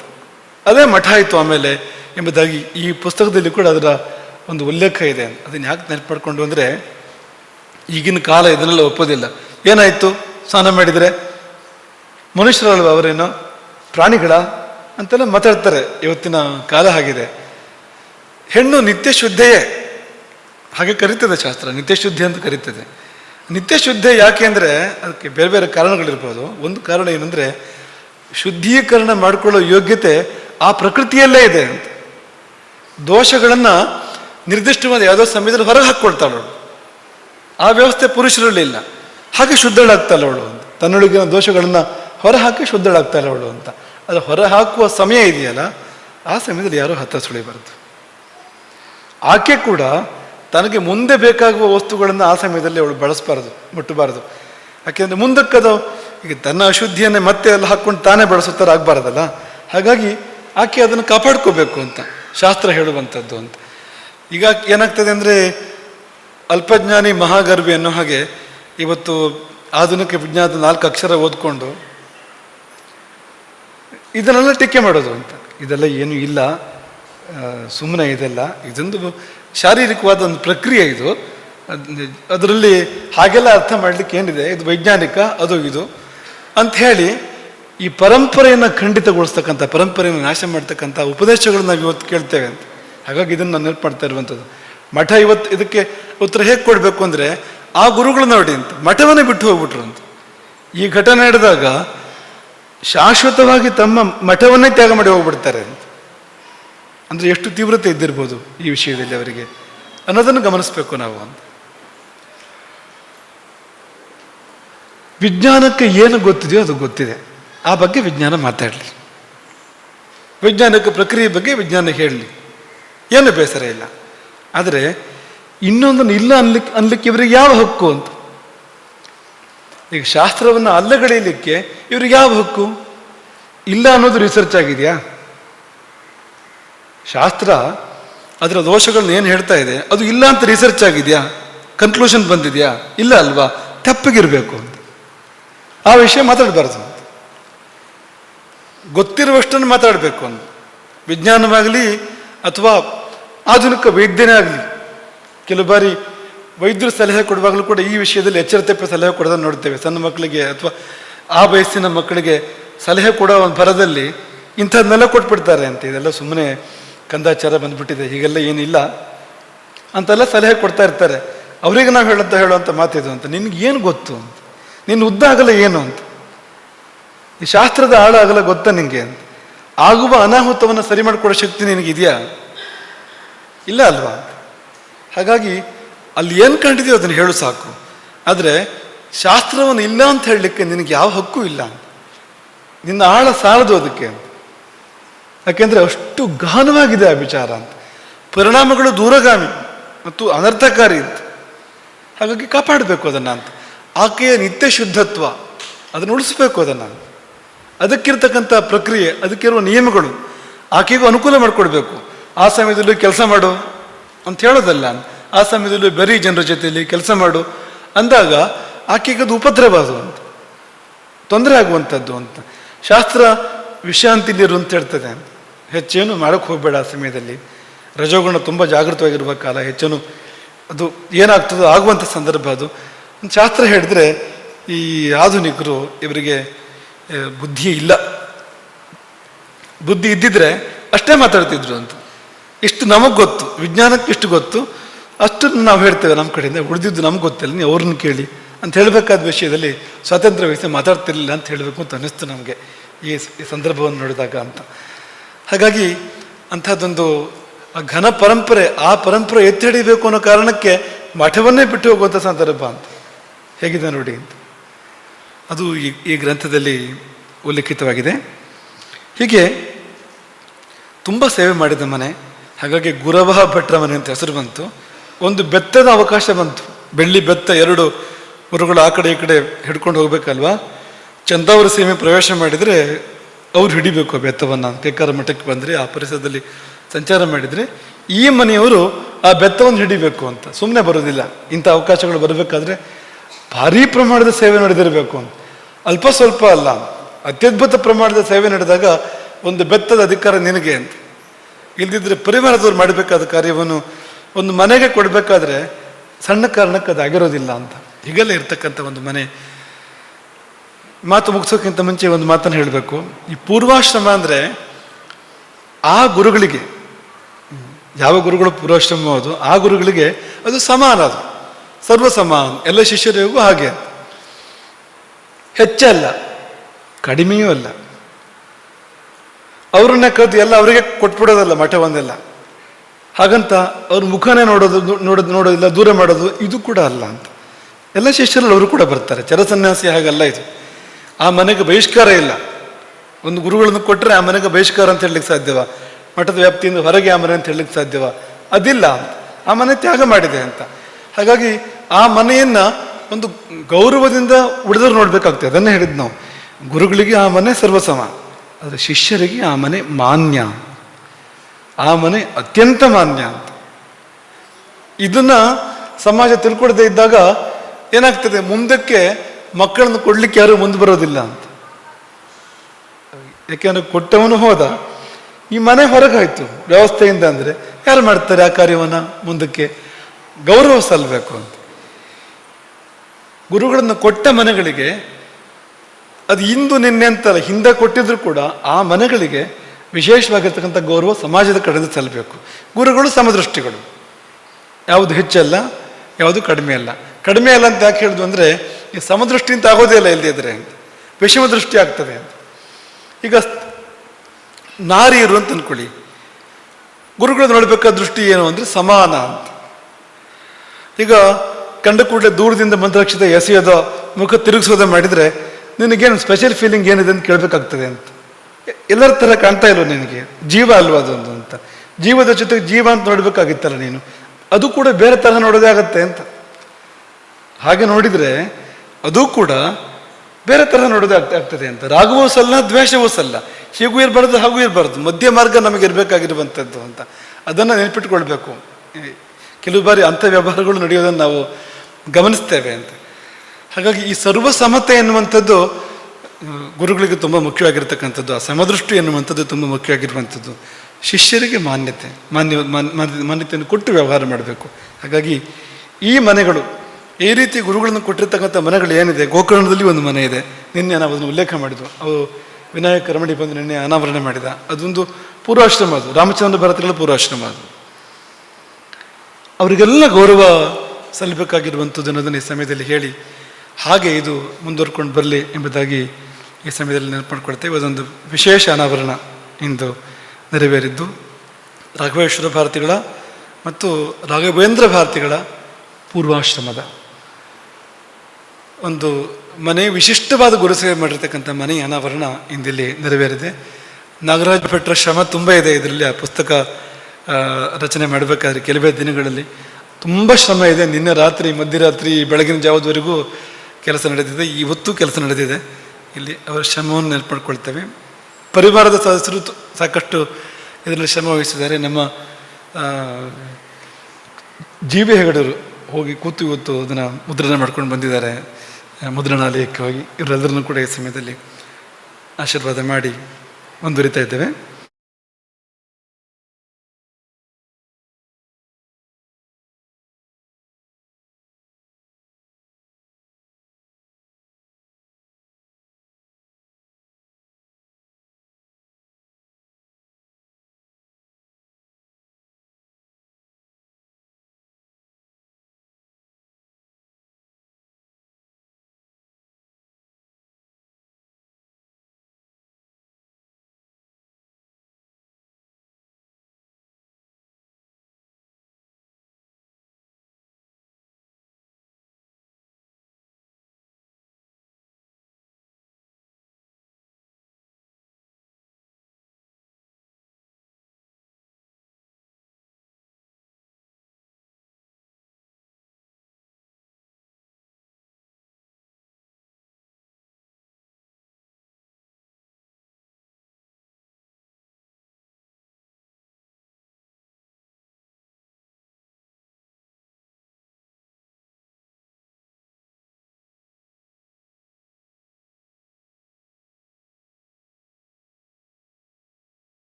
ಅದೇ ಮಠ ಆಯಿತು ಆಮೇಲೆ ಎಂಬುದಾಗಿ ಈ ಪುಸ್ತಕದಲ್ಲಿ ಕೂಡ ಅದರ ಒಂದು ಉಲ್ಲೇಖ ಇದೆ. ಅದನ್ನು ಯಾಕೆ ನೆನಪು ಮಾಡ್ಕೊಂಡು ಅಂದರೆ ಈಗಿನ ಕಾಲ ಇದನ್ನೆಲ್ಲ ಒಪ್ಪೋದಿಲ್ಲ. ಏನಾಯಿತು? ಸ್ನಾನ ಮಾಡಿದರೆ ಮನುಷ್ಯರಲ್ವ ಅವರೇನೋ? ಪ್ರಾಣಿಗಳ ಅಂತೆಲ್ಲ ಮಾತಾಡ್ತಾರೆ. ಇವತ್ತಿನ ಕಾಲ ಆಗಿದೆ ಹೆಣ್ಣು ನಿತ್ಯ ಶುದ್ಧೆಯೇ ಹಾಗೆ ಕರೀತದೆ ಶಾಸ್ತ್ರ. ನಿತ್ಯ ಶುದ್ಧಿ ಅಂತ ಕರೀತದೆ. ನಿತ್ಯ ಶುದ್ಧ ಯಾಕೆ ಅಂದರೆ ಅದಕ್ಕೆ ಬೇರೆ ಬೇರೆ ಕಾರಣಗಳಿರ್ಬೋದು. ಒಂದು ಕಾರಣ ಏನಂದರೆ ಶುದ್ಧೀಕರಣ ಮಾಡಿಕೊಳ್ಳೋ ಯೋಗ್ಯತೆ ಆ ಪ್ರಕೃತಿಯಲ್ಲೇ ಇದೆ ಅಂತ. ದೋಷಗಳನ್ನು ನಿರ್ದಿಷ್ಟವಾದ ಯಾವುದೋ ಸಮಯದಲ್ಲಿ ಹೊರಗೆ ಹಾಕ್ಕೊಳ್ತಾಳು ಆ ವ್ಯವಸ್ಥೆ ಪುರುಷರಲ್ಲಿ ಇಲ್ಲ. ಹಾಗೆ ಶುದ್ಧಳಾಗ್ತಾಳೆ ಅವಳು ಅಂತ. ತನ್ನೊಳಗಿನ ದೋಷಗಳನ್ನು ಹೊರಹಾಕಿ ಶುದ್ಧಳಾಗ್ತಾಳೆ ಅವಳು ಅಂತ. ಅದು ಹೊರ ಹಾಕುವ ಸಮಯ ಇದೆಯಲ್ಲ, ಆ ಸಮಯದಲ್ಲಿ ಯಾರೂ ಹತ್ತ ಸುಳಿಬಾರ್ದು. ಆಕೆ ಕೂಡ ತನಗೆ ಮುಂದೆ ಬೇಕಾಗುವ ವಸ್ತುಗಳನ್ನು ಆ ಸಮಯದಲ್ಲಿ ಅವಳು ಬಳಸಬಾರ್ದು, ಮುಟ್ಟಬಾರದು. ಯಾಕೆಂದರೆ ಮುಂದಕ್ಕದು ಈಗ ತನ್ನ ಅಶುದ್ಧಿಯನ್ನೇ ಮತ್ತೆ ಎಲ್ಲ ಹಾಕ್ಕೊಂಡು ತಾನೇ ಬಳಸುತ್ತಾರೆ ಆಗಬಾರ್ದಲ್ಲ ಹಾಗಾಗಿ ಆಕೆ ಅದನ್ನು ಕಾಪಾಡ್ಕೋಬೇಕು ಅಂತ, ಶಾಸ್ತ್ರ ಹೇಳುವಂಥದ್ದು ಅಂತ. ಈಗ ಏನಾಗ್ತದೆ ಅಂದರೆ ಅಲ್ಪಜ್ಞಾನಿ ಮಹಾಗರ್ಭಿ ಅನ್ನೋ ಹಾಗೆ ಇವತ್ತು ಆಧುನಿಕ ವಿಜ್ಞಾನದ ನಾಲ್ಕು ಅಕ್ಷರ ಓದ್ಕೊಂಡು ಇದನ್ನೆಲ್ಲ ಟೀಕೆ ಮಾಡೋದು ಅಂತ. ಇದೆಲ್ಲ ಏನೂ ಇಲ್ಲ ಸುಮ್ಮನೆ ಇದೆಲ್ಲ. ಇದೊಂದು ಶಾರೀರಿಕವಾದ ಒಂದು ಪ್ರಕ್ರಿಯೆ ಇದು. ಅದರಲ್ಲಿ ಹಾಗೆಲ್ಲ ಅರ್ಥ ಮಾಡಲಿಕ್ಕೆ ಏನಿದೆ? ಇದು ವೈಜ್ಞಾನಿಕ, ಅದು ಇದು. ಅಂತ ಹೇಳಿ ಈ ಪರಂಪರೆಯನ್ನು ಖಂಡಿತಗೊಳಿಸ್ತಕ್ಕಂಥ, ಪರಂಪರೆಯನ್ನು ನಾಶ ಮಾಡ್ತಕ್ಕಂಥ ಉಪದೇಶಗಳನ್ನ ನಾವು ಇವತ್ತು ಕೇಳ್ತೇವೆ ಅಂತ. ಹಾಗಾಗಿ ಇದನ್ನು ನಾನು ನೆನಪು ಮಾಡ್ತಾ ಇರುವಂಥದ್ದು. ಮಠ ಇವತ್ತು ಇದಕ್ಕೆ ಉತ್ತರ ಹೇಗೆ ಕೊಡಬೇಕು ಅಂದರೆ, ಆ ಗುರುಗಳು ನೋಡಿ ಅಂತ, ಮಠವನ್ನೇ ಬಿಟ್ಟು ಹೋಗ್ಬಿಟ್ರು ಅಂತ. ಈ ಘಟನೆ ನಡೆದಾಗ ಶಾಶ್ವತವಾಗಿ ತಮ್ಮ ಮಠವನ್ನೇ ತ್ಯಾಗ ಮಾಡಿ ಹೋಗ್ಬಿಡ್ತಾರೆ ಅಂತ. ಅಂದರೆ ಎಷ್ಟು ತೀವ್ರತೆ ಇದ್ದಿರ್ಬೋದು ಈ ವಿಷಯದಲ್ಲಿ ಅವರಿಗೆ? ಅನ್ನೋದನ್ನು ಗಮನಿಸಬೇಕು ನಾವು ಅಂತ. ವಿಜ್ಞಾನಕ್ಕೆ ಏನು ಗೊತ್ತಿದೆಯೋ ಅದು ಗೊತ್ತಿದೆ. ಆ ಬಗ್ಗೆ ವಿಜ್ಞಾನ ಮಾತಾಡಲಿ. ವಿಜ್ಞಾನಕ್ಕೆ ಪ್ರಕ್ರಿಯೆ ಬಗ್ಗೆ ವಿಜ್ಞಾನ ಹೇಳಲಿ. ಏನು ಬೇಸರ ಇಲ್ಲ. ಆದರೆ ಇನ್ನೊಂದನ್ನು ಇಲ್ಲ ಅನ್ಲಿಕ್ಕೆ ಅನ್ಲಿಕ್ಕೆ ಇವರಿಗೆ ಯಾವ ಹಕ್ಕು ಅಂತ? ಈಗ ಶಾಸ್ತ್ರವನ್ನು ಅಲ್ಲಗಳೆಯಲಿಕ್ಕೆ ಇವ್ರಿಗೆ ಯಾವ ಹಕ್ಕು? ಇಲ್ಲ ಅನ್ನೋದು ರಿಸರ್ಚ್ ಆಗಿದೆಯಾ? ಶಾಸ್ತ್ರ ಅದರ ದೋಷಗಳನ್ನ ಏನು ಹೇಳ್ತಾ ಇದೆ? ಅದು ಇಲ್ಲ ಅಂತ ರಿಸರ್ಚ್ ಆಗಿದೆಯಾ? ಕನ್ಕ್ಲೂಷನ್ ಬಂದಿದೆಯಾ? ಇಲ್ಲ ಅಲ್ವಾ? ತಪ್ಪಿಗಿರಬೇಕು ಅಂತ. ಆ ವಿಷಯ ಮಾತಾಡಬಾರ್ದು ಗೊತ್ತಿರುವಷ್ಟನ್ನು ಮಾತಾಡಬೇಕು ಅಂತ. ವಿಜ್ಞಾನವಾಗಲಿ ಅಥವಾ ಆಧುನಿಕ ವೈದ್ಯನೇ ಆಗಲಿ, ಕೆಲವು ಬಾರಿ ವೈದ್ಯರು ಸಲಹೆ ಕೊಡುವಾಗಲೂ ಕೂಡ ಈ ವಿಷಯದಲ್ಲಿ ಎಚ್ಚರತೆ ಸಲಹೆ ಕೊಡೋದನ್ನು ನೋಡ್ತೇವೆ. ಸಣ್ಣ ಮಕ್ಕಳಿಗೆ ಅಥವಾ ಆ ವಯಸ್ಸಿನ ಮಕ್ಕಳಿಗೆ ಸಲಹೆ ಕೊಡೋ ಒಂದು ಭರದಲ್ಲಿ ಇಂಥದ್ದನ್ನೆಲ್ಲ ಕೊಟ್ಬಿಡ್ತಾರೆ ಅಂತ. ಇದೆಲ್ಲ ಸುಮ್ಮನೆ ಕಂದಾಚಾರ ಬಂದ್ಬಿಟ್ಟಿದೆ, ಹೀಗೆಲ್ಲ ಏನಿಲ್ಲ ಅಂತೆಲ್ಲ ಸಲಹೆ ಕೊಡ್ತಾ ಇರ್ತಾರೆ. ಅವರಿಗೆ ನಾವು ಹೇಳಂತ ಹೇಳುವಂಥ ಮಾತಿದು ಅಂತ. ನಿನ್ಗೆ ಏನು ಗೊತ್ತು ಅಂತ. ನಿನ್ನ ಉದ್ದ ಆಗಲ್ಲ ಏನು ಅಂತ. ಈ ಶಾಸ್ತ್ರದ ಆಳ ಆಗಲ್ಲ ಗೊತ್ತಾ ನಿನಗೆ ಅಂತ. ಆಗುವ ಅನಾಹುತವನ್ನು ಸರಿ ಮಾಡಿಕೊಡೋ ಶಕ್ತಿ ನಿನಗಿದೆಯಾ? ಇಲ್ಲ ಅಲ್ವಾ? ಹಾಗಾಗಿ ಅಲ್ಲಿ ಏನು ಕಂಡಿದೆಯೋ ಅದನ್ನು ಹೇಳು ಸಾಕು. ಆದರೆ ಶಾಸ್ತ್ರವನ್ನು ಇಲ್ಲ ಅಂತ ಹೇಳಲಿಕ್ಕೆ ನಿನಗೆ ಯಾವ ಹಕ್ಕು ಇಲ್ಲ ನಿನ್ನ ಆಳ ಸಾಲದು ಅದಕ್ಕೆ ಯಾಕೆಂದರೆ ಅಷ್ಟು ಗಹನವಾಗಿದೆ ಆ ವಿಚಾರ ಅಂತ. ಪರಿಣಾಮಗಳು ದೂರಗಾಮಿ ಮತ್ತು ಅನರ್ಥಕಾರಿ ಅಂತ. ಹಾಗಾಗಿ ಕಾಪಾಡಬೇಕು ಅದನ್ನು ಅಂತ. ಆಕೆಯ ನಿತ್ಯ ಶುದ್ಧತ್ವ, ಅದನ್ನು ಉಳಿಸ್ಬೇಕು ಅದನ್ನು. ಅದಕ್ಕಿರ್ತಕ್ಕಂಥ ಪ್ರಕ್ರಿಯೆ, ಅದಕ್ಕಿರುವ ನಿಯಮಗಳು ಆಕೆಗೂ ಅನುಕೂಲ ಮಾಡಿಕೊಡ್ಬೇಕು. ಆ ಸಮಯದಲ್ಲಿ ಕೆಲಸ ಮಾಡು ಅಂತ ಹೇಳೋದಲ್ಲ. ಆ ಸಮಯದಲ್ಲಿ ಬರೀ ಜನರ ಜೊತೆಯಲ್ಲಿ ಕೆಲಸ ಮಾಡು ಅಂದಾಗ ಆಕೆಗೆ ಅದು ಉಪದ್ರವ ಅದು ಅಂತ. ತೊಂದರೆ ಆಗುವಂಥದ್ದು ಅಂತ. ಶಾಸ್ತ್ರ ವಿಷಾಂತಿಲಿರು ಅಂತ ಹೇಳ್ತದೆ ಹೆಚ್ಚೇನು ಮಾಡೋಕ್ಕೆ ಹೋಗಬೇಡ ಆ ಸಮಯದಲ್ಲಿ. ರಜೋಗುಣ ತುಂಬ ಜಾಗೃತವಾಗಿರುವ ಕಾಲ, ಹೆಚ್ಚೇನು ಅದು ಏನಾಗ್ತದೋ ಆಗುವಂಥ ಸಂದರ್ಭ ಅದು. ಶಾಸ್ತ್ರ ಹೇಳಿದ್ರೆ ಈ ಆಧುನಿಕರು ಇವರಿಗೆ ಬುದ್ಧಿ ಇಲ್ಲ. ಬುದ್ಧಿ ಇದ್ದಿದ್ರೆ ಅಷ್ಟೇ ಮಾತಾಡ್ತಿದ್ರು ಅಂತ. ಇಷ್ಟು ನಮಗೆ ಗೊತ್ತು, ವಿಜ್ಞಾನಕ್ಕೆ ಇಷ್ಟು ಗೊತ್ತು, ಅಷ್ಟನ್ನು ನಾವು ಹೇಳ್ತೇವೆ ನಮ್ಮ ಕಡೆಯಿಂದ. ಉಳಿದಿದ್ದು ನಮ್ಗೆ ಗೊತ್ತಿಲ್ಲ, ನೀವು ಅವ್ರನ್ನ ಕೇಳಿ ಅಂತ ಹೇಳಬೇಕಾದ ವಿಷಯದಲ್ಲಿ ಸ್ವಾತಂತ್ರ್ಯ ವಹಿಸಿ ಮಾತಾಡ್ತಿರ್ಲಿಲ್ಲ ಅಂತ ಹೇಳಬೇಕು ಅಂತ ಅನ್ನಿಸ್ತು ನಮಗೆ ಈ ಸಂದರ್ಭವನ್ನು ನೋಡಿದಾಗ ಅಂತ. ಹಾಗಾಗಿ ಅಂಥದ್ದೊಂದು ಘನ ಪರಂಪರೆ, ಆ ಪರಂಪರೆ ಎತ್ತಿ ಹಿಡಿಬೇಕು ಅನ್ನೋ ಕಾರಣಕ್ಕೆ ಮಠವನ್ನೇ ಬಿಟ್ಟು ಹೋಗುವಂಥ ಸಂದರ್ಭ ಅಂತ. ಹೇಗಿದೆ ನೋಡಿ ಅಂತ. ಅದು ಈ ಈ ಗ್ರಂಥದಲ್ಲಿ ಉಲ್ಲೇಖಿತವಾಗಿದೆ. ಹೀಗೆ ತುಂಬ ಸೇವೆ ಮಾಡಿದ ಮನೆ, ಹಾಗಾಗಿ ಗುರವಹ ಭಟ್ರ ಮನೆ ಅಂತ ಹೆಸರು ಬಂತು. ಒಂದು ಬೆತ್ತದ ಅವಕಾಶ ಬಂತು. ಬೆಳ್ಳಿ ಬೆತ್ತ ಎರಡು ಗುರುಗಳು ಆ ಕಡೆ ಈ ಕಡೆ ಹಿಡ್ಕೊಂಡು ಹೋಗ್ಬೇಕಲ್ವಾ? ಚಂದಾವರ ಸೀಮೆ ಪ್ರವೇಶ ಮಾಡಿದರೆ ಅವ್ರು ಹಿಡಿಬೇಕು ಬೆತ್ತವನ್ನು. ಕೇಕಾರ ಮಠಕ್ಕೆ ಬಂದರೆ ಆ ಪರಿಸರದಲ್ಲಿ ಸಂಚಾರ ಮಾಡಿದರೆ ಈ ಮನೆಯವರು ಆ ಬೆತ್ತವನ್ನು ಹಿಡಿಬೇಕು ಅಂತ. ಸುಮ್ಮನೆ ಬರೋದಿಲ್ಲ. ಇಂಥ ಅವಕಾಶಗಳು ಬರಬೇಕಾದ್ರೆ ಭಾರೀ ಪ್ರಮಾಣದ ಸೇವೆ ನಡೆದಿರಬೇಕು ಅಂತ. ಅಲ್ಪ ಸ್ವಲ್ಪ ಅಲ್ಲ. ಅತ್ಯದ್ಭುತ ಪ್ರಮಾಣದ ಸೇವೆ ನಡೆದಾಗ ಒಂದು ಬೆತ್ತದ ಅಧಿಕಾರ ನಿನಗೆ ಅಂತ. ಇಲ್ದಿದ್ರೆ ಪರಿವಾರದವ್ರು ಮಾಡಬೇಕಾದ ಕಾರ್ಯವನ್ನು ಒಂದು ಮನೆಗೆ ಕೊಡಬೇಕಾದ್ರೆ ಸಣ್ಣ ಕಾರಣಕ್ಕೆ ಅದು ಆಗಿರೋದಿಲ್ಲ ಅಂತ. ಹೀಗೆಲ್ಲ ಇರ್ತಕ್ಕಂಥ ಒಂದು ಮನೆ ಮಾತು ಮುಗಿಸೋಕ್ಕಿಂತ ಮುಂಚೆ ಒಂದು ಮಾತನ್ನು ಹೇಳಬೇಕು. ಈ ಪೂರ್ವಾಶ್ರಮ ಅಂದರೆ ಆ ಗುರುಗಳಿಗೆ, ಯಾವ ಗುರುಗಳು ಪೂರ್ವಾಶ್ರಮ ಅದು, ಆ ಗುರುಗಳಿಗೆ ಅದು ಸಮಾನ ಅದು. ಸರ್ವ ಸಮಾನ ಎಲ್ಲ ಶಿಷ್ಯರಿಗೂ ಹಾಗೆ ಹೆಚ್ಚಲ್ಲ, ಕಡಿಮೆಯೂ ಅಲ್ಲ. ಅವ್ರನ್ನ ಕದ್ದು ಎಲ್ಲ ಅವರಿಗೆ ಕೊಟ್ಬಿಡೋದಲ್ಲ ಮಠವನ್ನೆಲ್ಲ ಹಾಗಂತ ಅವ್ರ ಮುಖನೇ ನೋಡೋದು ನೋಡೋದು ನೋಡೋದಿಲ್ಲ ದೂರ ಮಾಡೋದು ಇದು ಕೂಡ ಅಲ್ಲ ಅಂತ. ಎಲ್ಲ ಶಿಷ್ಯರಲ್ಲಿ ಅವರು ಕೂಡ ಬರ್ತಾರೆ. ಚರಸನ್ಯಾಸಿ ಹಾಗಲ್ಲ ಇದು. ಆ ಮನೆಗೆ ಬಹಿಷ್ಕಾರ ಇಲ್ಲ. ಒಂದು ಗುರುಗಳನ್ನು ಕೊಟ್ಟರೆ ಆ ಮನೆಗೆ ಬಹಿಷ್ಕಾರ ಅಂತ ಹೇಳಲಿಕ್ಕೆ ಸಾಧ್ಯವ. ಮಠದ ವ್ಯಾಪ್ತಿಯಿಂದ ಹೊರಗೆ ಆ ಮನೆ ಅಂತ ಹೇಳಲಿಕ್ಕೆ ಸಾಧ್ಯವ. ಅದಿಲ್ಲ. ಆ ಮನೆ ತ್ಯಾಗ ಮಾಡಿದೆ ಅಂತ. ಹಾಗಾಗಿ ಆ ಮನೆಯನ್ನ ಒಂದು ಗೌರವದಿಂದ ಉಳಿದವ್ರು ನೋಡ್ಬೇಕಾಗ್ತದೆ. ಅದನ್ನೇ ಹೇಳಿದ್ ನಾವು. ಗುರುಗಳಿಗೆ ಆ ಮನೆ ಸರ್ವಸಮ. ಆದರೆ ಶಿಷ್ಯರಿಗೆ ಆ ಮನೆ ಮಾನ್ಯ. ಆ ಮನೆ ಅತ್ಯಂತ ಮಾನ್ಯ ಅಂತ. ಇದನ್ನ ಸಮಾಜ ತಿಳ್ಕೊಡದೇ ಇದ್ದಾಗ ಏನಾಗ್ತದೆ? ಮುಂದಕ್ಕೆ ಮಕ್ಕಳನ್ನು ಕೊಡ್ಲಿಕ್ಕೆ ಯಾರು ಮುಂದೆ ಬರೋದಿಲ್ಲ ಅಂತ. ಯಾಕೆಂದ್ರೆ ಕೊಟ್ಟವನು ಹೋದ. ಈ ಮನೆ ಹೊರಗೆ ಹೋಯ್ತು ವ್ಯವಸ್ಥೆಯಿಂದ ಅಂದ್ರೆ ಯಾರು ಮಾಡ್ತಾರೆ ಆ ಕಾರ್ಯವನ್ನು ಮುಂದಕ್ಕೆ? ಗೌರವ ಸಲ್ಲಬೇಕು ಅಂತ. ಗುರುಗಳನ್ನು ಕೊಟ್ಟ ಮನೆಗಳಿಗೆ, ಅದು ಇಂದು ನಿನ್ನೆ ಅಂತಲ್ಲ, ಹಿಂದೆ ಕೊಟ್ಟಿದ್ರು ಕೂಡ ಆ ಮನೆಗಳಿಗೆ ವಿಶೇಷವಾಗಿರ್ತಕ್ಕಂಥ ಗೌರವ ಸಮಾಜದ ಕಡೆಯಿಂದ ಸಲ್ಲಬೇಕು ಗುರುಗಳು ಸಮದೃಷ್ಟಿಗಳು. ಯಾವುದು ಹೆಚ್ಚಲ್ಲ, ಯಾವುದು ಕಡಿಮೆ ಅಲ್ಲ. ಕಡಿಮೆ ಅಲ್ಲ ಅಂತ ಯಾಕೆ ಹೇಳಿದ್ವು ಅಂದರೆ, ಈ ಸಮದೃಷ್ಟಿ ಅಂತ ಆಗೋದೇ ಇಲ್ಲ ಇಲ್ಲದಿದ್ದರೆ ಅಂತ ವಿಷಮ ದೃಷ್ಟಿ ಆಗ್ತದೆ ಅಂತ. ಈಗ ನಾರಿಯರು ಅಂತ ಅನ್ಕೊಳ್ಳಿ. ಗುರುಗಳು ನೋಡಬೇಕಾದ ದೃಷ್ಟಿ ಏನು ಅಂದರೆ ಸಮಾನ ಅಂತ. ಈಗ ಕಂಡ ಕೂಡಲೇ ದೂರದಿಂದ ಮಂತ್ರಾಕ್ಷಿತ ಎಸೆಯೋದೋ, ಮುಖ ತಿರುಗಿಸೋದೋ ಮಾಡಿದರೆ ನಿನಗೇನು ಸ್ಪೆಷಲ್ ಫೀಲಿಂಗ್ ಏನಿದೆ ಅಂತ ಕೇಳಬೇಕಾಗ್ತದೆ ಅಂತ. ಎಲ್ಲರ ಥರ ಕಾಣ್ತಾ ಇಲ್ವ ನಿನಗೆ? ಜೀವ ಅಲ್ವಾ ಅದೊಂದು ಅಂತ. ಜೀವದ ಜೊತೆಗೆ ಜೀವ ಅಂತ ನೋಡಬೇಕಾಗಿತ್ತಲ್ಲ ನೀನು. ಅದು ಕೂಡ ಬೇರೆ ತರಹ ನೋಡೋದೇ ಆಗತ್ತೆ ಅಂತ. ಹಾಗೆ ನೋಡಿದರೆ ಅದು ಕೂಡ ಬೇರೆ ತರಹ ನೋಡೋದೇ ಆಗ್ತ- ಆಗ್ತದೆ ಅಂತ. ರಾಗವೂ ಸಲ್ಲ ದ್ವೇಷವೂ ಸಲ್ಲ. ಹೀಗೂ ಇರಬಾರ್ದು ಹಾಗೂ ಇರಬಾರ್ದು. ಮಧ್ಯ ಮಾರ್ಗ ನಮಗೆ ಇರಬೇಕಾಗಿರುವಂಥದ್ದು ಅಂತ. ಅದನ್ನು ನೆನಪಿಟ್ಕೊಳ್ಬೇಕು. ಕೆಲವು ಬಾರಿ ಅಂಥ ವ್ಯವಹಾರಗಳು ನಡೆಯೋದನ್ನು ನಾವು ಗಮನಿಸ್ತೇವೆ ಅಂತ. ಹಾಗಾಗಿ ಈ ಸರ್ವಸಮತೆ ಎನ್ನುವಂಥದ್ದು ಆ, ಗುರುಗಳಿಗೆ ತುಂಬ ಮುಖ್ಯವಾಗಿರ್ತಕ್ಕಂಥದ್ದು ಆ ಸಮದೃಷ್ಟಿ ಎನ್ನುವಂಥದ್ದು ತುಂಬ ಮುಖ್ಯವಾಗಿರುವಂಥದ್ದು. ಶಿಷ್ಯರಿಗೆ ಮಾನ್ಯತೆ ಮಾನ್ಯ ಮಾನ್- ಮಾನ್ಯ- ಮಾನ್ಯತೆಯನ್ನು ಕೊಟ್ಟು ವ್ಯವಹಾರ ಮಾಡಬೇಕು. ಹಾಗಾಗಿ ಈ ಮನೆಗಳು ಈ ರೀತಿ ಗುರುಗಳನ್ನು ಕೊಟ್ಟಿರ್ತಕ್ಕಂಥ ಮನೆಗಳು ಏನಿದೆ? ಗೋಕರ್ಣದಲ್ಲಿ ಒಂದು ಮನೆ ಇದೆ. ನಿನ್ನೆ ನಾವು ಅದನ್ನು ಉಲ್ಲೇಖ ಮಾಡಿದ್ವು. ಅವು ವಿನಾಯಕ ರಮಣಿ ಬಂದು ನಿನ್ನೆ ಅನಾವರಣ ಮಾಡಿದ. ಅದೊಂದು ಪೂರ್ವಾಶ್ರಮ ಅದು. ರಾಮಚಂದ್ರ ಭಾರತಗಳ ಪೂರ್ವಾಶ್ರಮ ಅದು. ಅವರಿಗೆಲ್ಲ ಗೌರವ ಸಲ್ಲಬೇಕಾಗಿರುವಂಥದ್ದು ಅನ್ನೋದನ್ನು ಈ ಸಮಯದಲ್ಲಿ ಹೇಳಿ, ಹಾಗೆ ಇದು ಮುಂದುವರ್ಕೊಂಡು ಬರಲಿ ಎಂಬುದಾಗಿ ಈ ಸಮಯದಲ್ಲಿ ನೆನಪು ಮಾಡ್ಕೊಳ್ತೇವೆ ಅದೊಂದು ವಿಶೇಷ ಅನಾವರಣ ಇಂದು ನೆರವೇರಿದ್ದು. ರಾಘವೇಶ್ವರ ಭಾರತಿಗಳ ಮತ್ತು ರಾಘವೇಂದ್ರ ಭಾರತಿಗಳ ಪೂರ್ವಾಶ್ರಮದ ಒಂದು ಮನೆ, ವಿಶಿಷ್ಟವಾದ ಗುರುಸೇವೆ ಮಾಡಿರ್ತಕ್ಕಂಥ ಮನೆ ಅನಾವರಣ ಇಂದಿಲ್ಲಿ ನೆರವೇರಿದೆ. ನಾಗರಾಜ ಭಟ್ರ ಶ್ರಮ ತುಂಬ ಇದೆ ಇದರಲ್ಲಿ, ಆ ಪುಸ್ತಕ ರಚನೆ ಮಾಡಬೇಕಾದ್ರೆ ಕೆಲವೇ ದಿನಗಳಲ್ಲಿ ತುಂಬ ಶ್ರಮ ಇದೆ. ನಿನ್ನೆ ರಾತ್ರಿ, ಮಧ್ಯರಾತ್ರಿ, ಬೆಳಗಿನ ಜಾವದವರೆಗೂ ಕೆಲಸ ನಡೆದಿದೆ ಇವತ್ತು ಕೆಲಸ ನಡೆದಿದೆ ಇಲ್ಲಿ ಅವರ ಶ್ರಮವನ್ನು ನೆನಪು ಮಾಡ್ಕೊಳ್ತೇವೆ ಪರಿವಾರದ ಸದಸ್ಯರು ಸಾಕಷ್ಟು ಇದರಲ್ಲಿ ಶ್ರಮ ವಹಿಸಿದ್ದಾರೆ. ನಮ್ಮ ಜೀವಿ ಜಿ ಹೆಗಡರು ಹೋಗಿ ಕೂತು ಇವತ್ತು ಅದನ್ನು ಮುದ್ರಣ ಮಾಡ್ಕೊಂಡು ಬಂದಿದ್ದಾರೆ. ಮುದ್ರಣಾಲಯಕ್ಕೆ ಹೋಗಿ ಕೂಡ ಈ ಸಮಯದಲ್ಲಿ ಆಶೀರ್ವಾದ ಮಾಡಿ ಮುಂದುವರಿತಾ ಇದ್ದೇವೆ.